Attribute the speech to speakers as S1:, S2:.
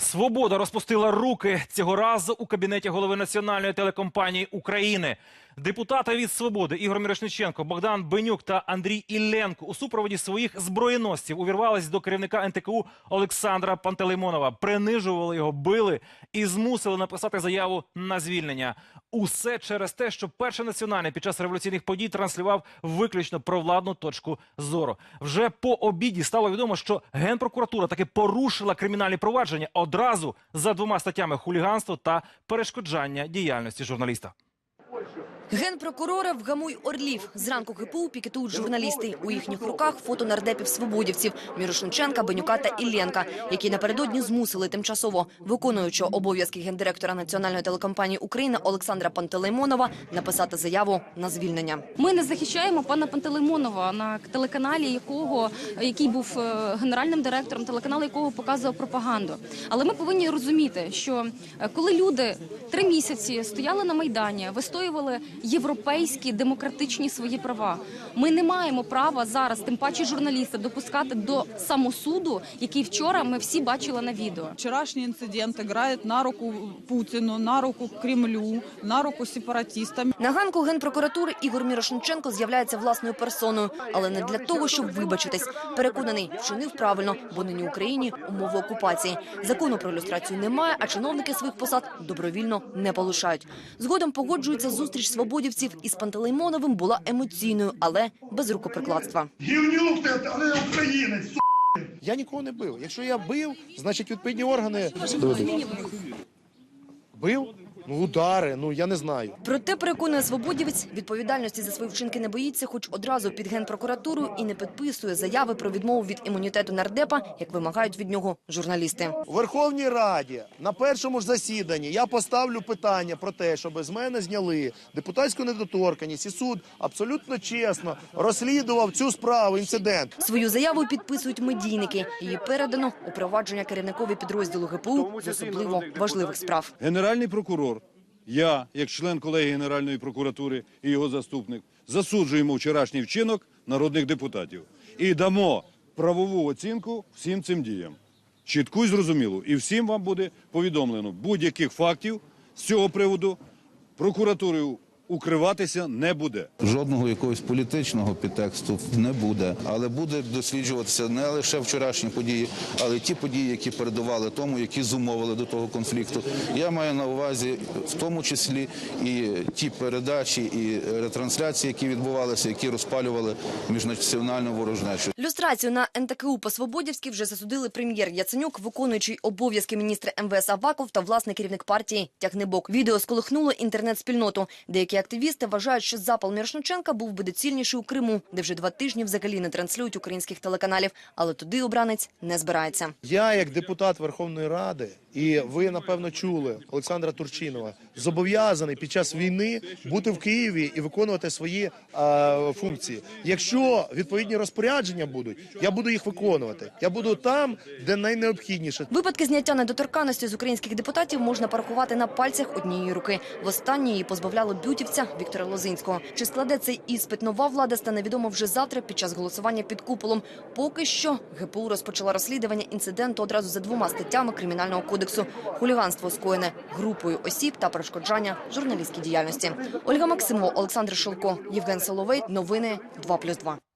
S1: Свобода розпустила руки цього разу у кабінеті голови національної телекомпанії України. Депутати від свободи Ігор Мірошниченко, Богдан Бенюк та Андрій Ілленко у супроводі своїх зброєносців увірвались до керівника НТКУ Олександра Пантелеймонова, принижували його, били і змусили написати заяву на звільнення. Усе через те, що перший національний під час революційних подій транслював виключно провладну точку зору. Вже по обіді стало відомо, що генпрокуратура таки порушила кримінальні провадження одразу за двома статтями хуліганство та перешкоджання діяльності журналіста.
S2: Генпрокурора вгамуй орлів. Зранку ГПУ пікетують журналісти. У їхніх руках фото нардепів-свободівців Мірошниченка, Бенюка та Ілленка, які напередодні змусили тимчасово виконуючого обов'язки гендиректора Національної телекомпанії України Олександра Пантелеймонова написати заяву на звільнення.
S3: Ми не захищаємо пана Пантелеймонова, на телеканалі якого який був е, генеральним директором, телеканалу якого показував пропаганду. Але ми повинні розуміти, що е, коли люди три місяці стояли на майдані, вистоювали європейські демократичні свої права. Ми не маємо права зараз, тим паче журналісти, допускати до самосуду, який вчора ми всі бачили на відео.
S4: Вчерашний инцидент играет на руку Путину, на руку Кремлю, на руку сепаратистам.
S2: На ганку генпрокуратури Ігор Мірошниченко з'являється власною персоною, але не для того, щоб вибачитись. Переконаний, вчинив правильно, бо нині Україні умови окупації. Закону про люстрацію немає, а чиновники своїх посад добровільно не полишають. Згодом погоджується зустріч свободівців із Пантелеймоновим була емоційною, але без рукоприкладства.
S5: Гівнюк ти, але українець, су.
S6: Я нікого не бив. Якщо я бив, значить відповідні органи бив. Ну, удари, ну я не знаю.
S2: Проте переконує свободівець, відповідальності за свої вчинки не боїться, хоч одразу під генпрокуратуру і не підписує заяви про відмову від імунітету нардепа, як вимагають від нього журналісти.
S6: У Верховній Раді на першому ж засіданні я поставлю питання про те, щоб з мене зняли депутатську недоторканність, і суд абсолютно чесно розслідував цю справу, інцидент.
S2: Свою заяву підписують медійники. Її передано у провадження керівникові підрозділу ГПУ з особливо важливих справ.
S7: Генеральний прокурор, я, як член колегії Генеральної прокуратури і його заступник, засуджуємо вчорашній вчинок народних депутатів і дамо правову оцінку всім цим діям. Чітку і зрозумілу. І всім вам буде повідомлено будь-яких фактів з цього приводу прокуратурою укриватися не буде.
S8: Жодного якогось політичного підтексту не буде, але буде досліджуватися не лише вчорашні події, але й ті події, які передували тому, які зумовили до того конфлікту. Я маю на увазі в тому числі і ті передачі і ретрансляції, які відбувалися, які розпалювали міжнаціональну ворожнечу.
S2: Люстрацію на НТКУ по Свободівській вже засудили прем'єр Яценюк, виконуючий обов'язки міністра МВС Аваков та власний керівник партії Тягнебок. Відео сколихнуло інтернет-спільноту. Деякі активісти вважають, що запал Мірошниченка був би доцільніший у Криму, де вже два тижні взагалі не транслюють українських телеканалів. Але туди обранець не збирається.
S6: Я, як депутат Верховної Ради, і ви напевно чули Олександра Турчинова, зобов'язаний під час війни бути в Києві і виконувати свої е, функції. Якщо відповідні розпорядження будуть, я буду їх виконувати. Я буду там, де найнеобхідніше.
S2: Випадки зняття недоторканності з українських депутатів можна порахувати на пальцях однієї руки. Востаннє її позбавляло бютівця Віктора Лозинського. Чи складе цей іспит нова влада, стане відомо вже завтра під час голосування під куполом. Поки що ГПУ розпочала розслідування інциденту одразу за двома статтями кримінального кодексу: хуліганство скоєне групою осіб та перешкоджання журналістській діяльності. Ольга Максимова, Олександр Шелко, Євген Соловей. Новини 2+,2.